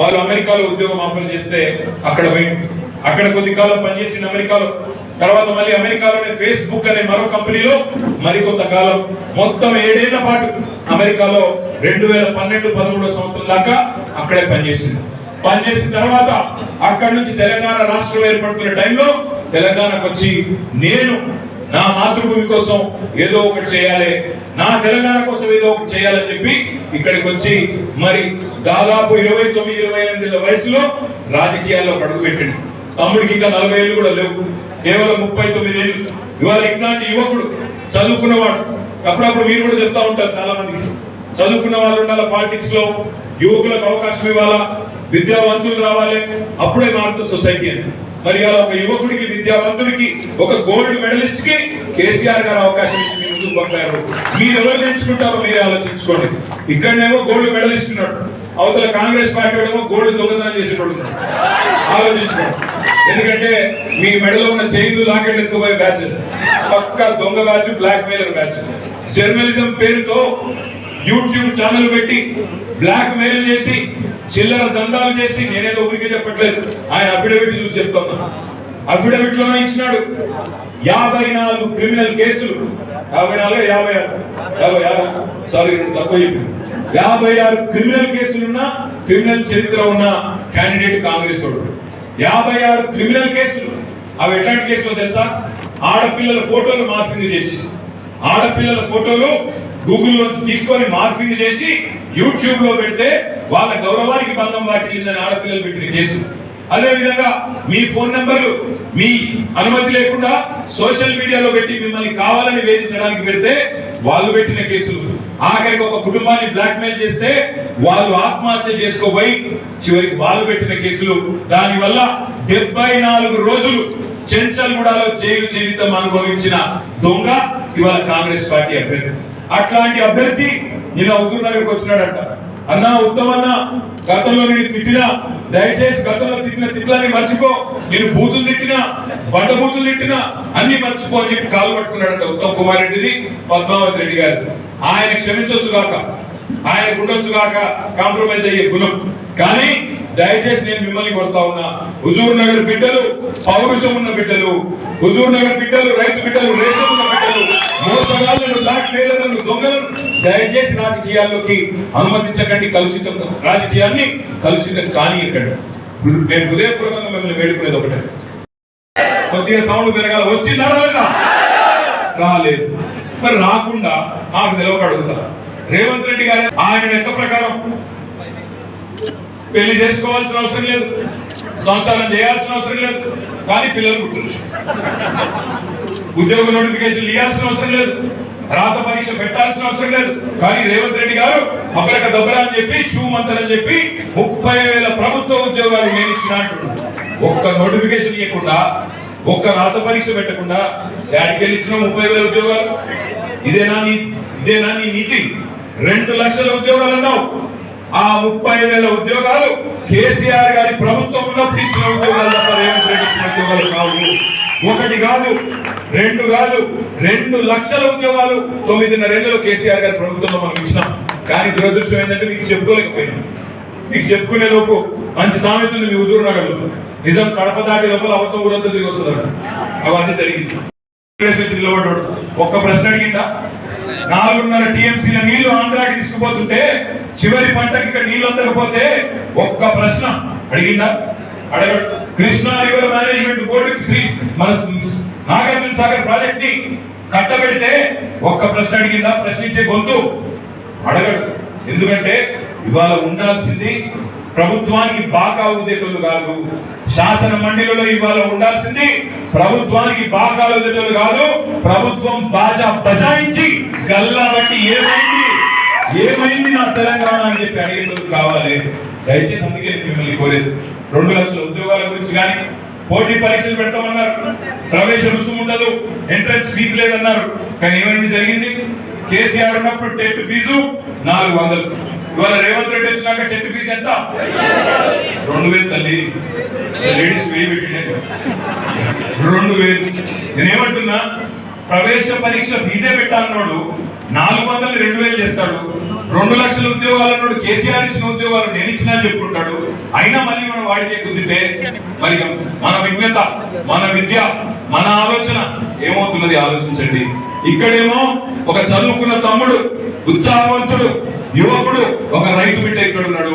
వాళ్ళు అమెరికాలో ఉద్యోగం ఆఫర్ చేస్తే అక్కడ పోయి అక్కడ కొద్ది కాలం పనిచేసిన అమెరికాలో తర్వాత మళ్ళీ అమెరికాలోనే ఫేస్బుక్ అనే మరో కంపెనీలో మరికొంత కాలం మొత్తం ఏడేళ్ళ పాటు అమెరికాలో రెండు వేల పన్నెండు పదమూడో సంవత్సరం దాకా అక్కడే పనిచేసింది. పనిచేసిన తర్వాత అక్కడి నుంచి తెలంగాణ రాష్ట్రం ఏర్పడుతున్న టైంలో తెలంగాణకు వచ్చి నేను నా మాతృభూమి కోసం ఏదో ఒకటి చేయాలి. నా తెలంగాణ కోసం ఏదో ఒకటి చేయాలని చెప్పి ఇక్కడికి వచ్చి మరి దాదాపు ఇరవై తొమ్మిది ఇరవై ఎనిమిది వయసులో రాజకీయాల్లో అడుగు పెట్టింది. తమ్ముడికి ఇంకా నలభై ఏళ్ళు కూడా లేవు. కేవలం ముప్పై తొమ్మిది ఏళ్ళు. ఇవాళ ఇట్లాంటి యువకుడు చదువుకున్నవాడు. అప్పుడప్పుడు మీరు కూడా చెప్తా ఉంటారు చాలా మందికి చదువుకున్న వాళ్ళు ఉండాలి పాలిటిక్స్లో? యువకులకు అవకాశం ఇవ్వాలా? విద్యావంతులు రావాలి. అప్పుడే మారుతుంది సొసైటీ అని మరి ఒక యువకుడికి విద్యావంతుడికి ఒక గోల్డ్ మెడలిస్ట్కి కేసీఆర్ గారు అవకాశం ఇచ్చి మీ ముందుకు పంపారు. మీరు ఎవరు నేర్చుకుంటారో మీరే ఆలోచించుకోండి. ఇక్కడనేమో గోల్డ్ మెడలిస్ట్ ఉన్నాడు. అవతల కాంగ్రెస్ పార్టీ వాడేమో గోల్డ్ దొంగతనం చేసేటోడు ఆలోచించుకోండి. ఎందుకంటే మీ మెడలో ఉన్న చైన్లు లాకెట్లు ఎత్తుకుపోయే బ్యాచ్ పక్క దొంగ batch blackmailer batch. Journalism పేరుతో యూట్యూబ్ ఛానల్ పెట్టి బ్లాక్ మెయిల్ చేసి చిల్లర దండాలు చేసి నేనేదో ఊరికే చెప్పట్లేదు. ఆయన అఫిడవిట్ చూసి చెప్తున్నా. అఫిడవిట్లోనే ఇచ్చినాడు. యాభై నాలుగు క్రిమినల్ కేసులు. యాభై నాలుగు? యాభై ఆరు. యాభై ఆరు. సారీ తక్కువ చెప్పి యాభై ఆరు క్రిమినల్ కేసులున్న క్రిమినల్ చరిత్ర ఉన్న క్యాండిడేట్ కాంగ్రెస్ వాడు. యాభై ఆరు క్రిమినల్ కేసులు. అవి ఎట్లాంటి కేసులు తెలుసా? ఆడపిల్లల ఫోటోలు మార్ఫింగ్ చేసి. ఆడపిల్లల ఫోటోలు గూగుల్ నుంచి తీసుకొని మార్ఫింగ్ చేసి యూట్యూబ్లో పెడితే వాళ్ళ గౌరవానికి భంగం వాటిల్లిందని ఆడపిల్లలు పెట్టిన కేసు. అదే విధంగా మీ ఫోన్ నెంబర్లు మీ అనుమతి లేకుండా సోషల్ మీడియాలో పెట్టి మిమ్మల్ని కావాలని వేధించడానికి పెడితే వాళ్ళు పెట్టిన కేసులు. ఆఖరికి ఒక కుటుంబాన్ని బ్లాక్ మెయిల్ చేస్తే వాళ్ళు ఆత్మహత్య చేసుకోబోయి చివరికి వాళ్ళు పెట్టిన కేసులు. దానివల్ల డెబ్బై నాలుగు రోజులు చెంచల్గూడలో జైలు జీవితం అనుభవించిన దొంగ ఇవాళ కాంగ్రెస్ పార్టీ అభ్యర్థి. అట్లాంటి అభ్యర్థి నిన్న హుజూర్ నగర్కి వచ్చినాడంట. అన్నా ఉత్తమన్న గతంలో నేను తిట్టినా దయచేసి గతంలో తిట్టిన తిట్లని మర్చిపో. నేను బూతులు తిట్టినా బండ బూతులు తిట్టినా అన్ని మర్చిపో అని చెప్పి కాలు పట్టుకున్నాడంట ఉత్తమ్ కుమార్ రెడ్డిది పద్మావతి రెడ్డి గారు ఆయన క్షమించవచ్చు కాక ఆయన ఉండొచ్చు కాక కాంప్రమైజ్ అయ్యే గుణం. కానీ దయచేసి నేను మిమ్మల్ని కొడతా ఉన్నా. హుజూర్ నగర్ బిడ్డలు పౌరుషం ఉన్న బిడ్డలు హుజూర్ నగర్ బిడ్డలు రైతు బిడ్డలు రేషన్ ఉన్న బిడ్డలు మోసగాళ్ళను బ్లాక్ మెయిలర్లను దొంగలను దయచేసి రాజకీయాల్లోకి అనుమతించకండి. కలుషితం రాజకీయాన్ని కలుషితం కానియకండి నేను హృదయపూర్వకంగా మిమ్మల్ని వేడుకునేది ఒకటే. కొద్దిగా సౌండ్ పెరగాల వచ్చిందా రాలేదా? రాలేదు. మరి రాకుండా నాకు నిలవక అడుగుతా. రేవంత్ రెడ్డి గారు ఆయన లెక్క ప్రకారం పెళ్ళి చేసుకోవాల్సిన అవసరం లేదు. సంసారం చేయాల్సిన అవసరం లేదు. కానీ పిల్లలు పుట్టచ్చు ఉద్యోగ నోటిఫికేషన్ ఇవ్వాల్సిన అవసరం లేదు. రాత పరీక్ష పెట్టాల్సిన అవసరం లేదు. కానీ రేవంత్ రెడ్డి గారు అబ్బరక దబ్బరా అని చెప్పి చూమంతర్ అని చెప్పి ముప్పై వేల ప్రభుత్వ ఉద్యోగాలు నేను ఇచ్చిన ఒక్క నోటిఫికేషన్ ఇవ్వకుండా ఒక్క రాత పరీక్ష పెట్టకుండా డాడీకి వెళ్ళి ఇచ్చిన ముప్పై వేల ఉద్యోగాలు? ఇదేనా నీ ఇదేనా నీ నీతి? రెండు లక్షల ఉద్యోగాలు అన్నావు. ఆ ముప్పై వేల ఉద్యోగాలు కేసీఆర్ గారి ప్రభుత్వం ఉన్నప్పుడు ఇచ్చిన ఉద్యోగాలు తప్ప రేవంత్ రెడ్డి ఇచ్చిన ఉద్యోగాలు కావు. ఒకటి కాదు రెండు కాదు రెండు లక్షల ఉద్యోగాలు తొమ్మిదిన్నరేళ్ళలో కేసీఆర్ గారి ప్రభుత్వంలో మనం ఇచ్చినాం. కానీ దురదృష్టం ఏంటంటే మీకు చెప్పుకోలేకపోయినాం. మీకు చెప్పుకునే లోపు మంచి సామెత ఉంది మీ హుజూర్ నగర్లో. నిజం కడప దాటి లోపల అబద్ధం ఊరంతా తిరిగి వస్తుందంట. అవన్నీ జరిగింది. నిలబడ్డాడు. ఒక్క ప్రశ్న అడిగిందా నాలుగున్నర టీఎంసీల నీళ్ళు ఆంధ్రాకి తీసుకుపోతుంటే చివరి పంటకి ఇక్కడ నీళ్ళు అందకపోతే ఒక్క ప్రశ్న అడిగిందా కృష్ణా రివర్ మేనేజ్మెంట్ బోర్డుకి శ్రీ మన నాగార్జున సాగర్ ప్రాజెక్ట్ని కట్టబెడితే ఒక్క ప్రశ్న అడిగిందా? ప్రశ్నించే గొంతు. అడగడు. ఎందుకంటే ఇవాళ ఉండాల్సింది ప్రభుత్వానికి బాగా ఊదేటోళ్ళు కాదు. శాసన మండలిలో ఇవాళ ఉండాల్సింది ప్రభుత్వానికి బాగా ఊదేటోళ్ళు కాదు. ప్రభుత్వం బాజా బజాయించి గల్లా బట్టి ఏమైంది? ఏమైంది నా తెలంగాణ అని చెప్పి అడిగేటోళ్ళు కావాలి. దయచేసి అందుకే మిమ్మల్ని కోరేది. రెండు లక్షల ఉద్యోగాల గురించి కానీ పోటీ పరీక్షలు పెడతామన్నారు. ప్రవేశ రుసుము ఉండదు ఎంట్రన్స్ ఫీజు లేదన్నారు. కానీ ఏమైంది జరిగింది? కేసీఆర్ ఉన్నప్పుడు టెట్ ఫీజు నాలుగు వందలు. ఇవాళ రేవంత్ రెడ్డి వచ్చినాక టెట్ ఫీజు ఎంత? రెండు వేలు తల్లి. లేడీస్ వేయి పెట్టిండే. రెండు వేలు. నేనేమంటున్నా? ప్రవేశ పరీక్ష ఫీజే పెట్టాలన్నాడు. నాలుగు వందలు రెండు వేలు చేస్తాడు. రెండు లక్షల ఉద్యోగాలు కేసీఆర్ ఇచ్చిన ఉద్యోగాలు నేను ఇచ్చిన అని చెప్పుకుంటాడు. అయినా మళ్ళీ మనం వాడికే గుద్దితే మరి మన విజ్ఞత మన విద్య మన ఆలోచన ఏమవుతున్నది ఆలోచించండి. ఇక్కడేమో ఒక చదువుకున్న తమ్ముడు ఉత్సాహవంతుడు యువకుడు ఒక రైతు బిడ్డ ఇక్కడ ఉన్నాడు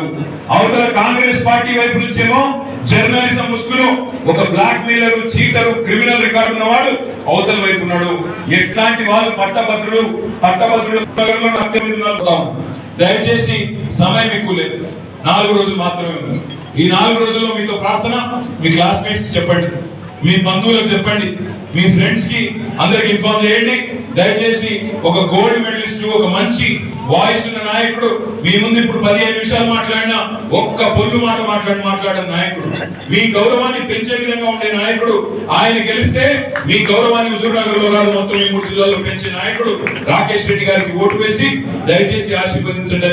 అవతల కాంగ్రెస్ పార్టీ వైపు నుంచేమో జర్నలిజం ముసుగులో ఒక blackmailer cheater criminal record ఉన్నవాడు అవతల వైపు ఉన్నాడు. ఎట్లాంటి వాళ్ళు పట్టభద్రులు పట్టభద్రులు దయచేసి సమయం ఎక్కువ లేదు. నాలుగు రోజులు మాత్రమే ఉంది. ఈ నాలుగు రోజుల్లో మీతో ప్రార్థన మీ క్లాస్మేట్స్ చెప్పండి. మీ బంధువులకు చెప్పండి. మీ ఫ్రెండ్స్కి అందరికి ఇన్ఫార్మ్ చేయండి. దయచేసి ఒక గోల్డ్ మెడలిస్ట్ ఒక మంచి వాయిస్ ఉన్న నాయకుడు మీ ముందు ఇప్పుడు పదిహేను నిమిషాలు మాట్లాడినా ఒక్క పొల్లు మాట మాట్లాడి మాట్లాడిన నాయకుడు. మీ గౌరవాన్ని పెంచే విధంగా ఉండే నాయకుడు ఆయన గెలిస్తే మీ గౌరవాన్ని హుజూర్నగర్లో కాదు మొత్తం ఈ మూడు జిల్లాల్లో పెంచే నాయకుడు రాకేష్ రెడ్డి గారికి ఓటు వేసి దయచేసి ఆశీర్వదించండి